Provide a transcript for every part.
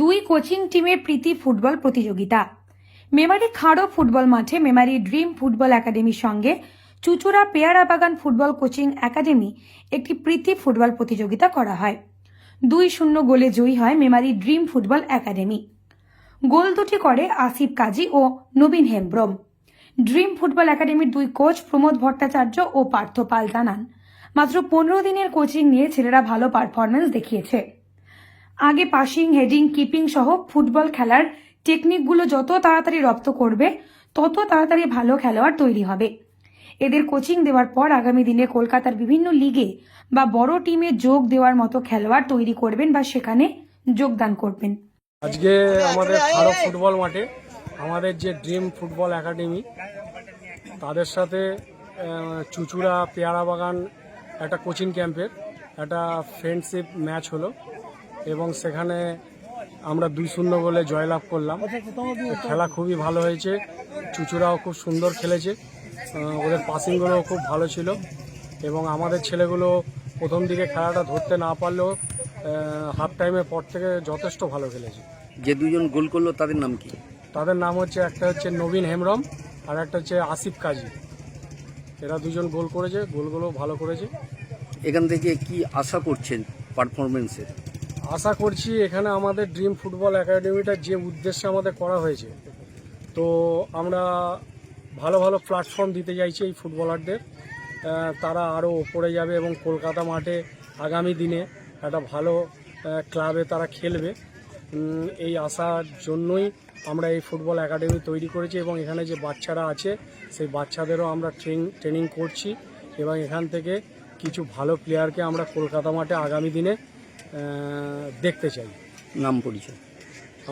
দুই কোচিং টিমের প্রীতি ফুটবল প্রতিযোগিতা। মেমারি খাড়ো ফুটবল মাঠে মেমারি ড্রিম ফুটবল একাডেমির সঙ্গে চুচুড়া পেয়ারা বাগান ফুটবল কোচিং একাডেমি একটি প্রীতি ফুটবল প্রতিযোগিতা করা হয়। দুই শূন্য গোলে জয়ী হয় memory dream football academy. Goal দুটি করে আসিফ কাজী ও নবীন হেমব্রম। ড্রিম ফুটবল একাডেমির দুই কোচ প্রমোদ ভট্টাচার্য ও পার্থ পাল জানান, মাত্র পনেরো দিনের কোচিং নিয়ে ছেলেরা ভালো পারফরমেন্স দেখিয়েছে। আগে পাসিং হেডিং কিপিং সহ ফুটবল খেলার টেকনিকগুলো যত তাড়াতাড়ি রপ্ত করবে, তত তাড়াতাড়ি ভালো খেলোয়াড় তৈরি হবে। এদের কোচিং দেওয়ার পর আগামী দিনে কলকাতার বিভিন্ন লিগে বা বড় টিমে যোগ দেওয়ার মতো খেলোয়াড় তৈরি করবেন বা সেখানে যোগদান করবেন। আজকে আমাদের খারো ফুটবল মাঠে আমাদের যে ড্রিম ফুটবল একাডেমি তাদের সাথে চুচুড়া পেয়ারা বাগান একটা কোচিং ক্যাম্পের একটা ফ্রেন্ডশিপ ম্যাচ হলো। এবং সেখানে আমরা দুই শূন্য গোলে জয়লাভ করলাম। খেলা খুবই ভালো হয়েছে। চুচুড়াও খুব সুন্দর খেলেছে। ওদের পাসিংগুলোও খুব ভালো ছিল। এবং আমাদের ছেলেগুলো প্রথম দিকে খেলাটা ধরতে না পারলেও হাফ টাইমের পর থেকে যথেষ্ট ভালো খেলেছে। যে দুজন গোল করল তাদের নাম কি? তাদের নাম হচ্ছে একটা হচ্ছে নবীন হেমরম আর একটা হচ্ছে আসিফ কাজী। এরা দুজন গোল করেছে গোলগুলো ভালো করেছে। এখান থেকে কি আশা করছেন পারফরমেন্সের আশা করছি এখানে আমাদের ড্রিম ফুটবল একাডেমিটা যে উদ্দেশ্যে আমাদের করা হয়েছে, তো আমরা ভালো ভালো প্ল্যাটফর্ম দিতে চাইছি এই ফুটবলারদের তারা আরও ওপরে যাবে এবং কলকাতা মাঠে আগামী দিনে একটা ভালো ক্লাবে তারা খেলবে। এই আশার জন্যই আমরা এই ফুটবল একাডেমি তৈরি করেছি এবং এখানে যে বাচ্চারা আছে, সেই বাচ্চাদেরও আমরা ট্রেন ট্রেনিং করছি এবং এখান থেকে কিছু ভালো প্লেয়ারকে আমরা কলকাতা মাঠে আগামী দিনে দেখতে চাই। নাম পরিচয়।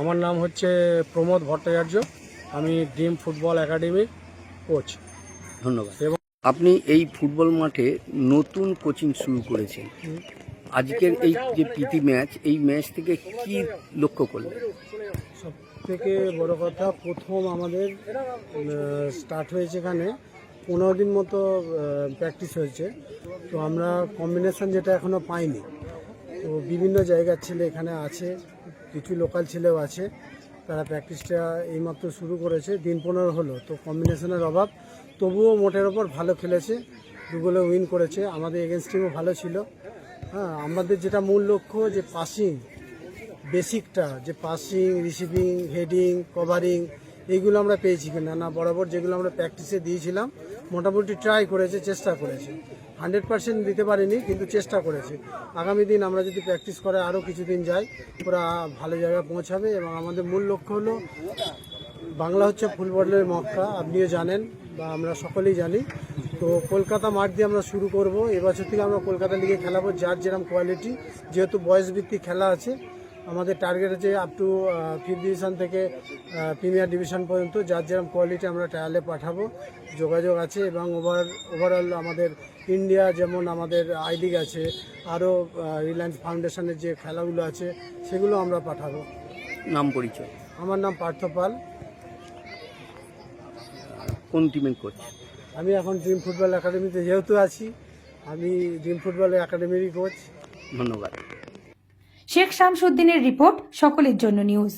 আমার নাম হচ্ছে প্রমোদ ভট্টাচার্য। আমি ড্রিম ফুটবল একাডেমির কোচ। ধন্যবাদ। এবং আপনি এই ফুটবল মাঠে নতুন কোচিং শুরু করেছেন। আজকের এই যে প্রীতি ম্যাচ এই ম্যাচ থেকে কি লক্ষ্য করলেন? সব থেকে বড় কথা প্রথম আমাদের স্টার্ট হয়েছে এখানে। পনেরো দিন মতো প্র্যাকটিস হয়েছে। তো আমরা কম্বিনেশন যেটা এখনও পাইনি। তো বিভিন্ন জায়গার ছেলে এখানে আছে, কিছু লোকাল ছেলেও আছে, তারা প্র্যাকটিসটা এইমাত্র শুরু করেছে, দিন পনেরো হলো, তো কম্বিনেশনের অভাব। তবুও মোটের ওপর ভালো খেলেছে, দুগুলো উইন করেছে, আমাদের এগেনস্ট টিমও ভালো ছিল। হ্যাঁ আমাদের যেটা মূল লক্ষ্য যে পাসিং বেসিকটা যে পাসিং রিসিভিং হেডিং কভারিং এইগুলো আমরা পেয়েছি কিনা না? বরাবর যেগুলো আমরা প্র্যাকটিসে দিয়েছিলাম, মোটামুটি ট্রাই করেছে, চেষ্টা করেছে। হান্ড্রেড পার্সেন্ট দিতে পারিনি, কিন্তু চেষ্টা করেছে। আগামী দিন আমরা যদি প্র্যাকটিস করে আরও কিছুদিন যাই ওরা ভালো জায়গায় পৌঁছাবে এবং আমাদের মূল লক্ষ্য হলো বাংলা হচ্ছে ফুটবলের মক্কা, আপনিও জানেন বা আমরা সকলেই জানি। তো কলকাতা মাঠ দিয়ে আমরা শুরু করব। এবছর থেকে আমরা কলকাতা লিগে খেলাবো, যার যেরকম কোয়ালিটি যেহেতু বয়স ভিত্তিক খেলা আছে আমাদের টার্গেট আছে আপ টু ফিফথ ডিভিশন থেকে প্রিমিয়ার ডিভিশন পর্যন্ত। যার যেরকম কোয়ালিটি আমরা ট্রায়ালে পাঠাবো যোগাযোগ আছে এবং ওভার ওভারঅল আমাদের ইন্ডিয়া যেমন আমাদের আই লিগ আছে আরও রিলায়েন্স ফাউন্ডেশনের যে খেলাগুলো আছে সেগুলো আমরা পাঠাবো। নাম পরিচয়? আমার নাম পার্থ পাল। কোন টিমের কোচ আমি এখন ড্রিম ফুটবল একাডেমিতে যেহেতু আছি আমি ড্রিম ফুটবল একাডেমিরই কোচ ধন্যবাদ। শেখ শামসুদ্দিনের রিপোর্ট সকলের জন্য নিউজ।